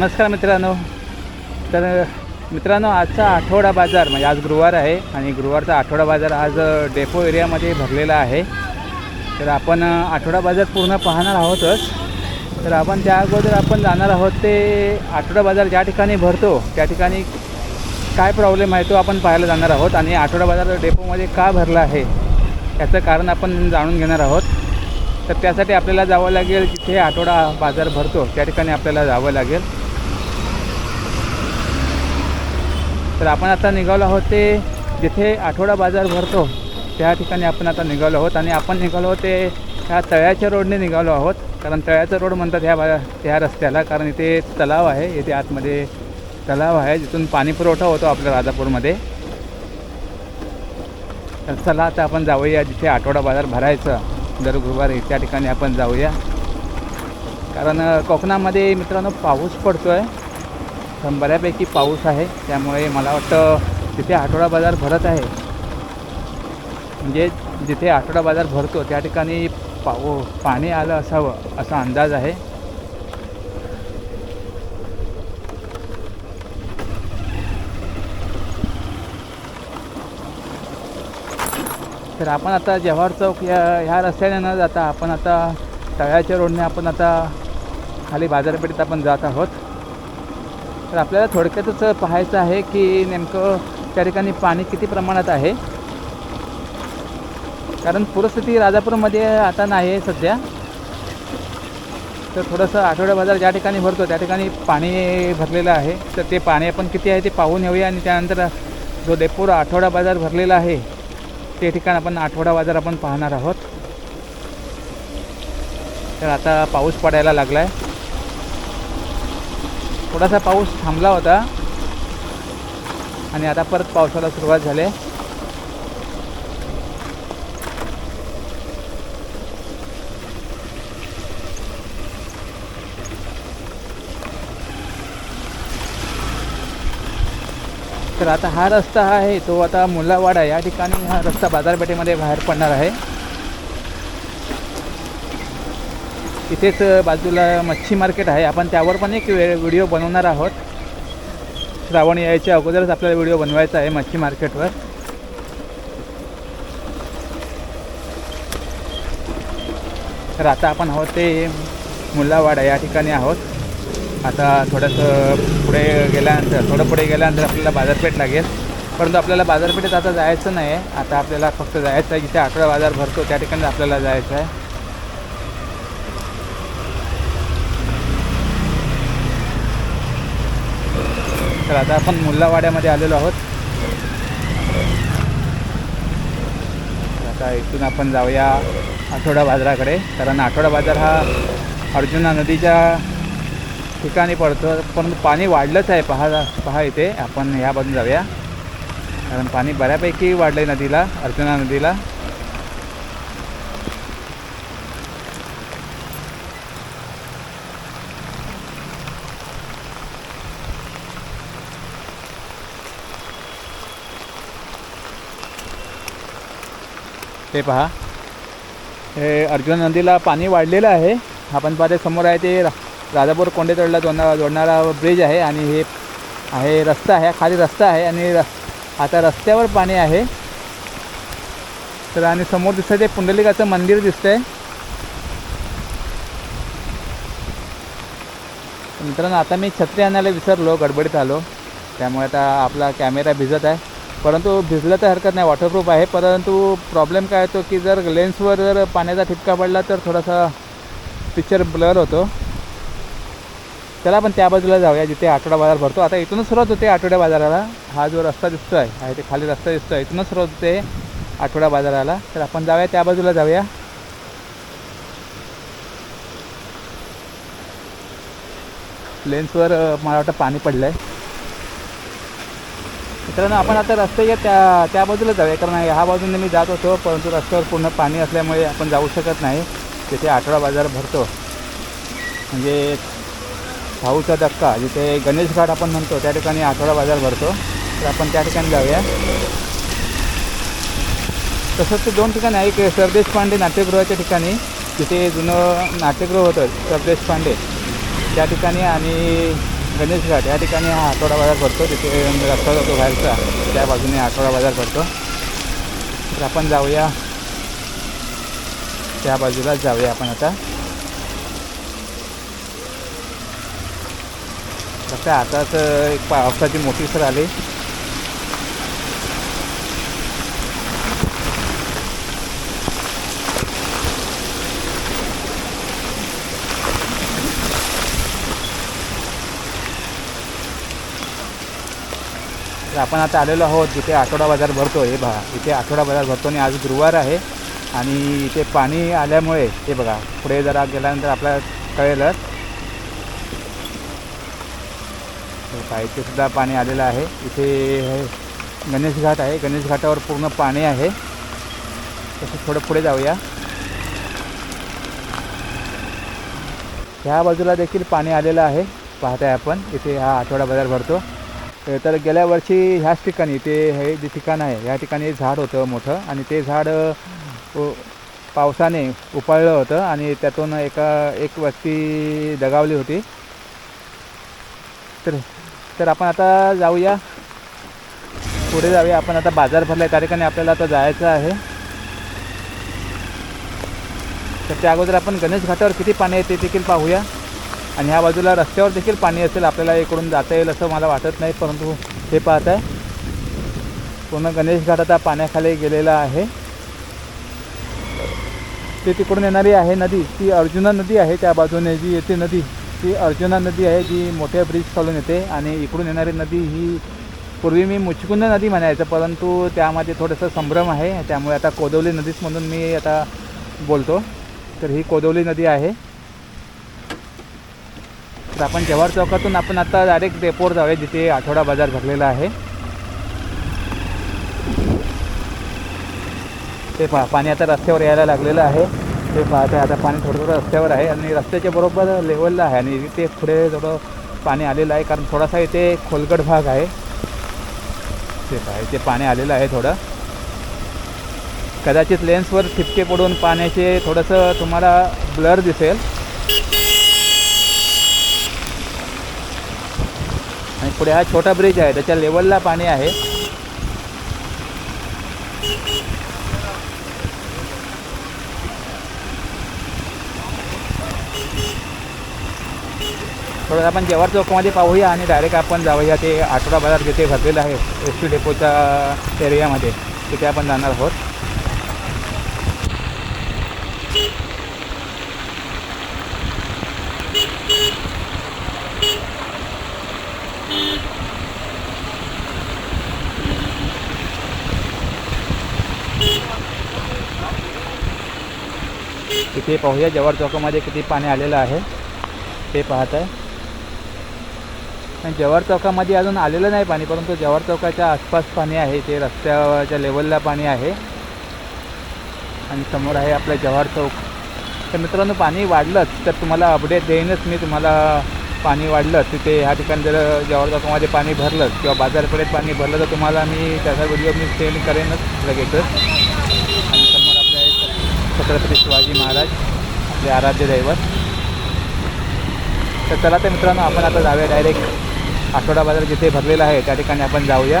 नमस्कार मित्रांनो. तर मित्रांनो आजचा आठवडा बाजार म्हणजे आज गुरुवार आहे आणि गुरुवारचा आठवडा बाजार आज डेपो एरियामध्ये भरलेला आहे. तर आपण आठवडा बाजार पूर्ण पाहणार आहोतच. तर आपण त्या अगोदर आपण जाणार आहोत ते आठवडा बाजार ज्या ठिकाणी भरतो त्या ठिकाणी काय प्रॉब्लेम आहे तो आपण पाहायला जाणार आहोत. आणि आठवडा बाजार डेपोमध्ये का भरला आहे याचं कारण आपण जाणून घेणार आहोत. तर त्यासाठी आपल्याला जावं लागेल जिथे आठवडा बाजार भरतो त्या ठिकाणी आपल्याला जावं लागेल. तर आपण आता निघालो आहोत ते जिथे आठवडा बाजार भरतो त्या ठिकाणी आपण आता निघालो आहोत आणि आपण निघालो आहोत ते ह्या तळ्याच्या रोडने निघालो आहोत. कारण तळ्याचा रोड म्हणतात ह्या बा ह्या रस्त्याला कारण इथे तलाव आहे इथे आतमध्ये तलाव आहे जिथून पाणी पुरवठा होतो आपल्या राजापूरमध्ये. तर चला आता आपण जाऊया जिथे आठवडा बाजार भरायचं दर गुरुवारी त्या ठिकाणी आपण जाऊया. कारण कोकणामध्ये मित्रांनो पाऊस पडतो आहे बऱ्यापैकी पाऊस आहे. त्यामुळे मला वाटतं तिथे आठवडा बाजार भरत आहे म्हणजे जिथे आठवडा बाजार भरतो त्या ठिकाणी पाऊ पाणी आलं असावं असा अंदाज आहे. तर आपण आता जव्हार चौक या ह्या रस्त्याने न जाता आपण आता तळ्याच्या रोडने आपण आता खाली बाजारपेठेत आपण जात आहोत. तर आपल्याला थोडक्यातच पाहायचं आहे की नेमकं त्या ठिकाणी पाणी किती प्रमाणात आहे. कारण पूरस्थिती राजापूरमध्ये आता नाही आहे सध्या. तर थोडंसं आठवडा बाजार ज्या ठिकाणी भरतो त्या ठिकाणी पाणी भरलेलं आहे. तर ते पाणी आपण किती आहे ते पाहून येऊया आणि त्यानंतर जो डेपूर आठवडा बाजार भरलेला आहे ते ठिकाण आपण आठवडा बाजार आपण पाहणार आहोत. तर आता पाऊस पडायला लागला आहे थोडासा पाऊस थांबला होता. आणि आता परत पावसाला सुरुवात झाली. आहे तर आता हा रस्ता आहे तो आता मुलावाडा या ठिकाणी हा रस्ता बाजारपेठेमध्ये बाहेर पडणार आहे. इथेच बाजूला मच्छी मार्केट आहे. आपण त्यावर पण एक वे व्हिडिओ बनवणार आहोत. श्रावण यायच्या अगोदरच आपल्याला व्हिडिओ बनवायचा आहे मच्छी मार्केटवर. तर आता आपण आहोत ते मुल्लावाडा या ठिकाणी आहोत. आता थोडंसं पुढे गेल्यानंतर थोडं पुढे गेल्यानंतर आपल्याला बाजारपेठ लागेल. परंतु आपल्याला बाजारपेठेत आता जायचं नाही आहे आता आपल्याला फक्त जायचं आहे. जिथे आठवडा बाजार भरतो त्या ठिकाणी आपल्याला जायचं आहे. तर आता आपण मुल्लावाड्यामध्ये आलेलो आहोत. तर आता इथून आपण जाऊया आठवडा बाजाराकडे. कारण आठवडा बाजार हा अर्जुना नदीच्या ठिकाणी पडतो परंतु पाणी वाढलंच आहे. पहा पहा इथे. आपण ह्या बाजून जाऊया. कारण पाणी बऱ्यापैकी वाढलं आहे नदीला अर्जुना नदीला. ते पहा. हे अर्जुन नदीला पाणी वाढलेलं आहे. आपण पाहते समोर आहे ते रा- राजापूर कोंडेतडला जोडणा जोडणारा ब्रिज आहे आणि हे आहे रस्ता आहे खाली रस्ता आहे आणि र आता रस्त्यावर पाणी आहे. तर आणि समोर दिसतं ते पुंडलिकाचं मंदिर दिसतंय. तर मित्रांनो आता मी छत्री आणायला विसरलो गडबडीत आलो. त्यामुळे आता आपला कॅमेरा भिजत आहे. परंतु भिजलं तर हरकत नाही वॉटरप्रूफ आहे. परंतु प्रॉब्लेम काय येतो की जर लेन्सवर जर पाण्याचा ठिपका पडला तर थोडासा पिक्चर ब्लर होतो. चला आपण त्या बाजूला जाऊया जिथे आठवडा बाजार भरतो. आता इथूनच सुरुवात होते आठवड्या बाजाराला. हा जो रस्ता दिसतो आहे आहे ते खाली रस्ता दिसतो आहे इथूनच सुरुवात होते आठवडा बाजाराला. तर आपण जाऊया त्या बाजूला जाऊया. लेन्सवर मला वाटतं पाणी पडलं आहे मित्रांनो आपण आता रस्त्याच्या त्या त्या बाजूला जाऊया कारण ह्या बाजूने मी जात होतो परंतु रस्त्यावर पूर्ण पाणी असल्यामुळे आपण जाऊ शकत नाही. तिथे आठवडा बाजार भरतो. म्हणजे भाऊचा धक्का जिथे गणेश घाट आपण म्हणतो त्या ठिकाणी आठवडा बाजार भरतो. तर आपण त्या ठिकाणी जाऊया. तसंच ते दोन ठिकाणी आहे एक सरदेश पांडे नाट्यगृहाच्या ठिकाणी तिथे जुनं नाट्यगृह होतं सरदेश पांडे. त्या ठिकाणी आणि गणेश घाट या ठिकाणी हा आठवडा बाजार भरतो तिथे रस्ता जातो बाहेरचा. त्या बाजूने आठवडा बाजार भरतो. तर आपण जाऊया. त्या बाजूलाच जाऊया आपण आता. फक्त आताच एक पावसाची मोठी सर आली. आपण आता आलेलो आहोत जिथे आठवडा बाजार भरतो हे बघा इथे आठवडा बाजार भरतो आणि आज गुरुवार आहे आणि इथे पाणी आल्यामुळे हे बघा पुढे जरा गेल्यानंतर आपल्याला कळेलच. हे सुद्धा पाणी आलेलं आहे. इथे हे गणेश घाट आहे. गणेश घाटावर पूर्ण पाणी आहे. तसं थोडं पुढे जाऊया. ह्या बाजूला देखील पाणी आलेलं आहे. पाहताय आपण इथे हा आठवडा बाजार भरतो. तर- गेल्या वर्षी ह्याच ठिकाणी ते हे जे ठिकाण आहे ह्या ठिकाणी झाड होतं मोठं आणि ते झाड पावसाने उपाळलं होतं आणि त्यातून एका एक व्यक्ती दगावली होती. तर तर आपण आता जाऊया. पुढे जाऊया. आपण आता बाजार भरला आहे त्या ठिकाणी आपल्याला आता जायचं आहे. तर त्या अगोदर आपण गणेश घाटावर किती पाणी आहे ते देखील पाहूया. आणि ह्या बाजूला रस्त्यावर देखील पाणी असेल आपल्याला इकडून जाता येईल असं मला वाटत नाही परंतु हे पाहत आहे. पूर्ण गणेश घाट आता पाण्याखाली गेलेला आहे. ते तिकडून येणारी आहे नदी ती अर्जुना नदी आहे त्या बाजूने जी येते नदी ती अर्जुना नदी आहे जी मोठ्या ब्रिज खालून येते आणि इकडून येणारी नदी ही पूर्वी मी मुचकुंद नदी म्हणायचं परंतु त्यामध्ये थोडंसं संभ्रम आहे त्यामुळे आता कोदवली नदीच म्हणून मी आता बोलतो. तर ही कोदवली नदी आहे. तर आपण जव्हार चौकातून आपण आता डायरेक्ट डेपोवर जाऊया जिथे आठवडा बाजार भरलेला आहे. ते पहा पाणी आता रस्त्यावर यायला लागलेलं आहे. ते पाहते आता पाणी थोडं थोडं रस्त्यावर आहे आणि रस्त्याच्या बरोबर लेवलला आहे आणि इथे पुढे थोडं पाणी आलेलं आहे कारण थोडासा इथे खोलगट भाग आहे. ते पहा इथे पाणी आलेलं आहे थोडं. कदाचित लेन्सवर ठिपके पडून पाण्याचे थोडंसं तुम्हाला ब्लर दिसेल. पुढे हा छोटा ब्रिज आहे त्याच्या लेवलला पाणी आहे. थोडं आपण जव्हार चौकामध्ये पाहूया आणि डायरेक्ट आपण जाऊया ते आठवडा बाजार जिथे भरलेलं आहे एस टी डेपोच्या एरियामध्ये तिथे आपण जाणार आहोत. ते पाहूया. जव्हार चौकामध्ये किती पाणी आलेलं आहे ते पाहत आहे. आणि जव्हार चौकामध्ये अजून आलेलं नाही पाणी परंतु जव्हार चौकाच्या आसपास पाणी आहे. ते रस्त्याच्या लेवलला पाणी आहे. आणि समोर आहे आपलं जव्हार चौक. तर मित्रांनो पाणी वाढलंच तर तुम्हाला अपडेट देईनच मी. तुम्हाला पाणी वाढलं तिथे ह्या ठिकाणी जर जवार चौकामध्ये पाणी भरलं किंवा बाजारपेठेत पाणी भरलं तर तुम्हाला मी त्याचा व्हिडिओ मी सेंड करेनच लगेचच. आणि समोर आपल्या छत्रपती शिवाजी महाराज. आपले आराध्य दैवत. तर चला तर मित्रांनो आपण आता जाऊया डायरेक्ट आठवडा बाजार जिथे भरलेला आहे त्या ठिकाणी आपण जाऊया.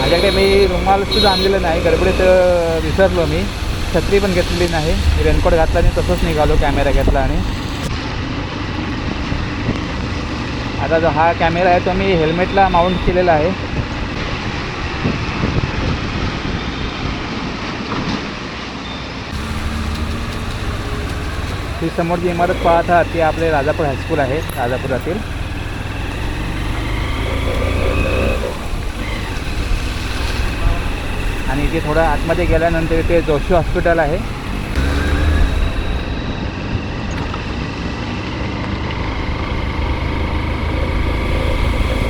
माझ्याकडे मी रुमाल सुद्धा आणलेलं नाही गडबडीत विसरलो मी. छत्री पण घेतलेली नाही. रेनकोट घातला आणि तसंच निघालो कॅमेरा घेतला आणि. आता जो हा कॅमेरा आहे तो मी हेल्मेटला माउंट केलेला आहे. ही समोर जी इमारत पाहत आहात ती आपले राजापूर हायस्कूल आहे राजापुरातील. की थोडं आतमध्ये गेल्यानंतर इथे जोशी हॉस्पिटल आहे.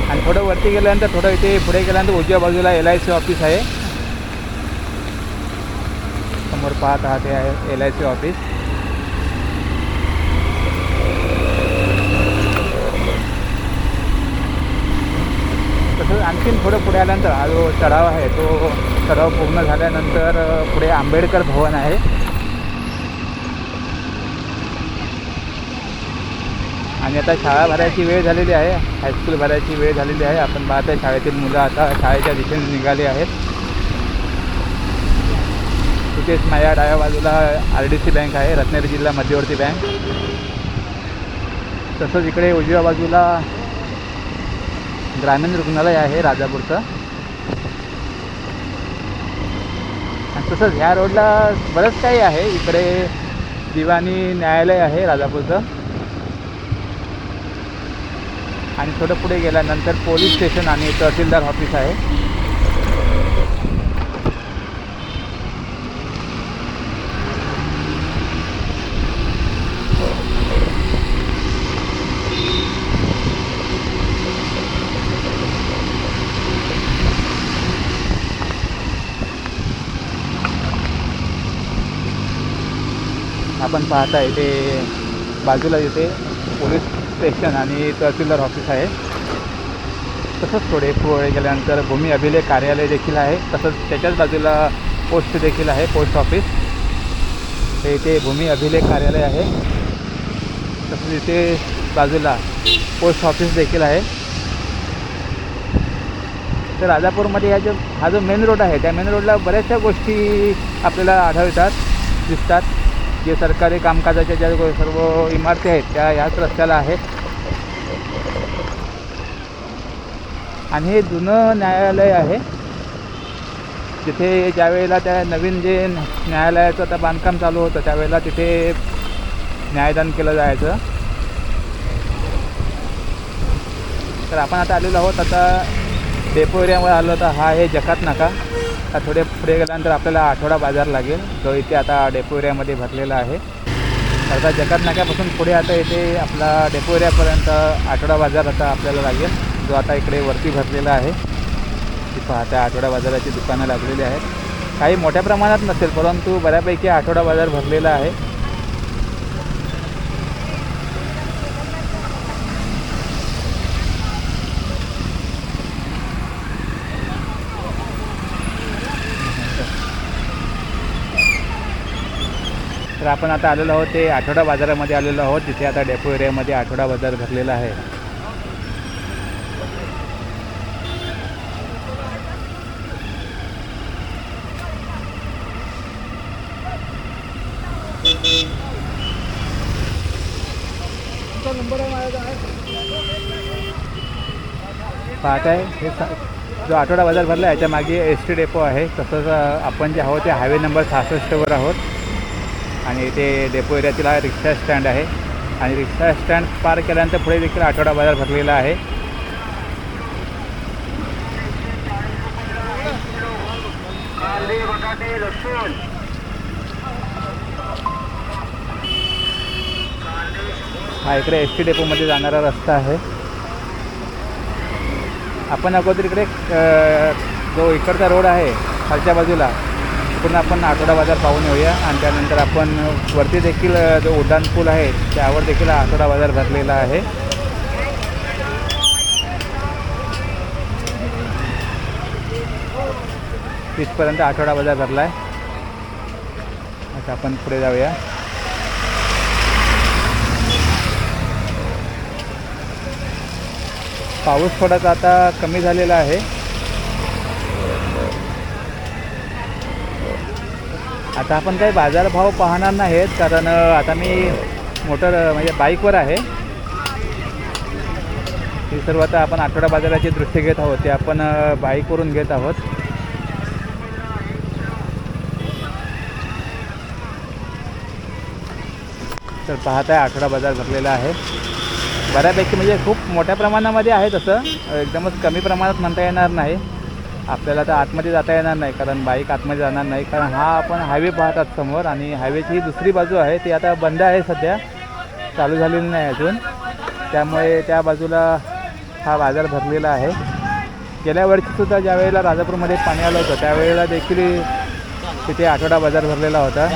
आणि थोडं वरती गेल्यानंतर थोडं इथे पुढे गेल्यानंतर उजव्या बाजूला एल आय सी ऑफिस आहे. समोर पाहत आहात हे आहे एल आय सी ऑफिस थोडं पुढे आल्यानंतर हा जो चढाव आहे तो चढाव पूर्ण झाल्यानंतर पुढे आंबेडकर भवन आहे. आणि आता शाळा भरायची वेळ झालेली आहे हायस्कूल भरायची वेळ झालेली आहे. आपण पाहतोय शाळेतील मुलं आता शाळेच्या दिशेने निघाली आहेत. तिथेच माझ्या डाव्या बाजूला आर डी सी बँक आहे रत्नागिरी जिल्हा मध्यवर्ती बँक तसंच इकडे उजव्या बाजूला ग्रामीण रुग्णालय आहे राजापूरचं. आणि तसंच ह्या रोडला बरंच काही आहे. इकडे दिवाणी न्यायालय आहे राजापूरचं. आणि थोडं पुढे गेल्यानंतर पोलीस स्टेशन आणि तहसीलदार ऑफिस आहे. आपण पाहताय ते बाजूला इथे पोलीस स्टेशन आणि तहसीलदार ऑफिस आहे. तसंच थोडे पुढे गेल्यानंतर भूमी अभिलेख कार्यालय देखील आहे. तसंच त्याच्याच बाजूला पोस्ट देखील आहे पोस्ट ऑफिस तर इथे भूमी अभिलेख कार्यालय आहे. तसंच इथे बाजूला पोस्ट ऑफिस देखील आहे. तर राजापूरमध्ये ह्या जो हा जो मेन रोड आहे त्या मेन रोडला बऱ्याचशा गोष्टी आपल्याला आढळतात दिसतात. जे सरकारी कामकाजाच्या ज्या सर्व इमारती आहेत त्या ह्याच रस्त्याला आहेत. आणि हे जुनं न्यायालय आहे. तिथे ज्यावेळेला त्या नवीन जे न्यायालयाचं आता बांधकाम चालू होतं त्यावेळेला तिथे न्यायदान केलं जायचं. तर आपण आता आलेलो आहोत. आता डेपो एरियामध्ये आलो तर हा आहे जकात नाका थोडे पुढे गेल्यानंतर आपल्याला आठवडा बाजार लागेल. जो इथे आता डेपो एरियामध्ये भरलेला आहे. आता जकात नाक्यापासून पुढे आता इथे आपला डेपो एरियापर्यंत आठवडा बाजार आता आपल्याला लागेल. जो आता इकडे वरती भरलेला आहे. पहा पाहता आठवडा बाजाराची दुकानं लागलेली आहेत. काही मोठ्या प्रमाणात नसेल परंतु बऱ्यापैकी आठवडा बाजार भरलेला आहे. तर आपण आता आलेलो आहोत ते आठवडा बाजारामध्ये आलेलो आहोत. जिथे आता डेपो एरियामध्ये आठवडा बाजार भरलेला आहे. पाहताय हे जो आठवडा बाजार भरला याच्या मागे एस टी डेपो आहे. तसंच आपण जे आहोत ते हायवे नंबर सहासष्टवर आहोत. आणि इथे डेपो एरियातील हा रिक्षा स्टँड आहे. आणि रिक्षा स्टँड पार केल्यानंतर पुढे देखील आठवडा बाजार भरलेला आहे. हा इकडे एस टी डेपोमध्ये जाणारा रस्ता आहे. आपण अगोदर इकडे जो इकडचा रोड आहे खालच्या बाजूला पूर्ण आपण आठवडा बाजार पाहून येऊया. आणि त्यानंतर आपण वरती देखील जो उड्डाण पूल आहे त्यावर देखील आठवडा बाजार भरलेला आहे. तिथपर्यंत आठवडा बाजार भरला आहे आता आपण पुढे जाऊया. पाऊस थोडासा आता कमी झालेला आहे. आता आपण काही बाजारभाव पाहणार नाहीत कारण आता मी मोटर म्हणजे बाईकवर आहे. ही सर्व आता आपण आठवडा बाजाराची दृष्टी घेत आहोत ते आपण बाईकवरून घेत आहोत. तर पाहताय आठवडा बाजार भरलेला आहे. बऱ्यापैकी म्हणजे खूप मोठ्या प्रमाणामध्ये आहे तसं एकदमच कमी प्रमाणात म्हणता येणार नाही. आपल्याला तर आतमध्ये जाता येणार नाही कारण बाईक आतमध्ये जाणार नाही. कारण हा आपण हायवे पाहतात समोर आणि हायवेची ही दुसरी बाजू आहे ती आता बंद आहे सध्या. चालू झालेली नाही अजून. त्यामुळे त्या बाजूला हा बाजार भरलेला आहे. गेल्या वर्षीसुद्धा ज्या वेळेला राजापूरमध्ये पाणी आलं होतं त्यावेळेला देखील तिथे आठवडा बाजार भरलेला होता.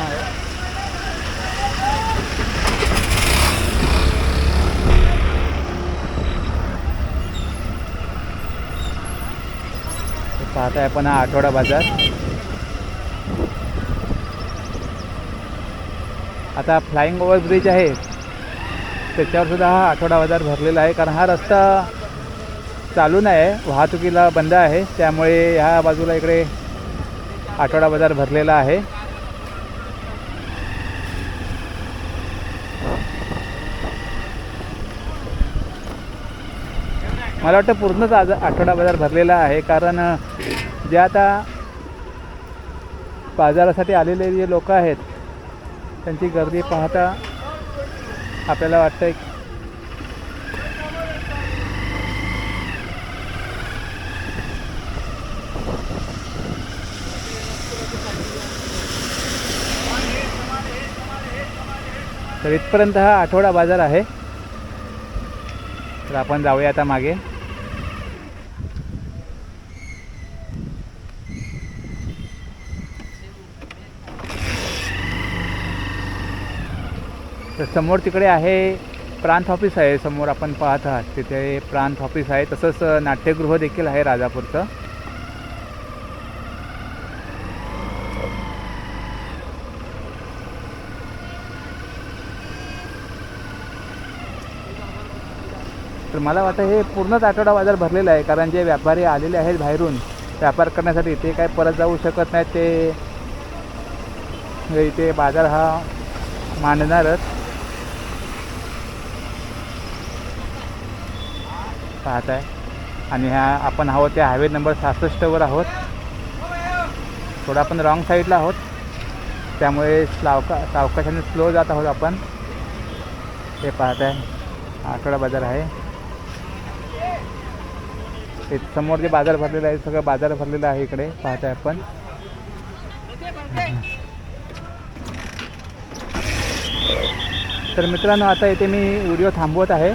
पाहत आहे आपण हा आठवडा बाजार. आता फ्लाईंग ओव्हर ब्रिज आहे. त्याच्यावर सुद्धा हा आठवडा बाजार भरलेला आहे कारण हा रस्ता चालू नाही आहे वाहतुकीला बंद आहे त्यामुळे ह्या बाजूला इकडे आठवडा बाजार भरलेला आहे. मला वाटतं पूर्णच आज आठवडा बाजार भरलेला आहे कारण जे आता बाजारासाठी आलेले जे लोक आहेत त्यांची गर्दी पाहता आपल्याला वाटतं तर इथपर्यंत हा आठवडा बाजार आहे. तर आपण जाऊया आता मागे. तर समोर तिकडे आहे प्रांत ऑफिस आहे समोर आपण पाहत आहात. तिथे प्रांत ऑफिस आहे. तसंच नाट्यगृह देखील आहे राजापूरचं. तर मला वाटतं हे पूर्णच आठवडा बाजार भरलेला आहे कारण जे व्यापारी आलेले आहेत बाहेरून व्यापार करण्यासाठी ते काय परत जाऊ शकत नाहीत ते. इथे बाजार हा मांडणारच. पाहत आहे आणि ह्या आपण आहोत त्या हायवे नंबर सहासष्टवर आहोत. थोडं आपण रॉंग साईडला आहोत. त्यामुळे सावका सावकाशाने स्लो जात आहोत आपण. ते पाहत आहे आठवडा बाजार आहे. ते समोर जे बाजार भरलेलं आहे सगळं बाजार भरलेलं आहे इकडे. पाहत आहे आपण. तर मित्रांनो आता इथे मी व्हिडिओ थांबवत आहे.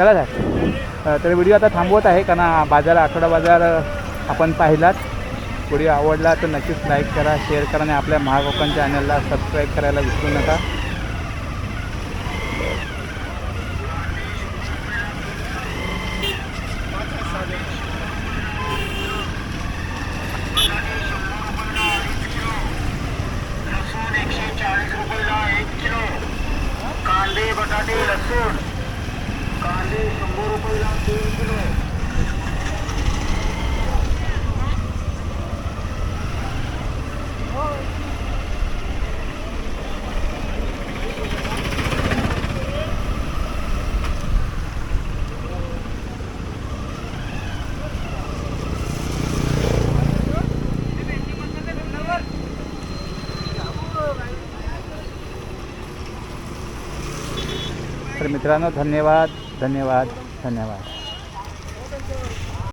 चला सर तर व्हिडिओ आता थांबवत आहे कारण बाजार आठवडा बाजार आपण पाहिलात व्हिडिओ आवडला तर नक्कीच लाईक करा शेअर करा आणि आपल्या महाकोकण चॅनलला सबस्क्राईब करायला विसरू नका लसूण एकशे चाळीस रुपयाला एक किलो कांदे बटाटे लसूण कांदे शंभर रुपयाला तीन किलो. तर मित्रांनो धन्यवाद. धन्यवाद धन्यवाद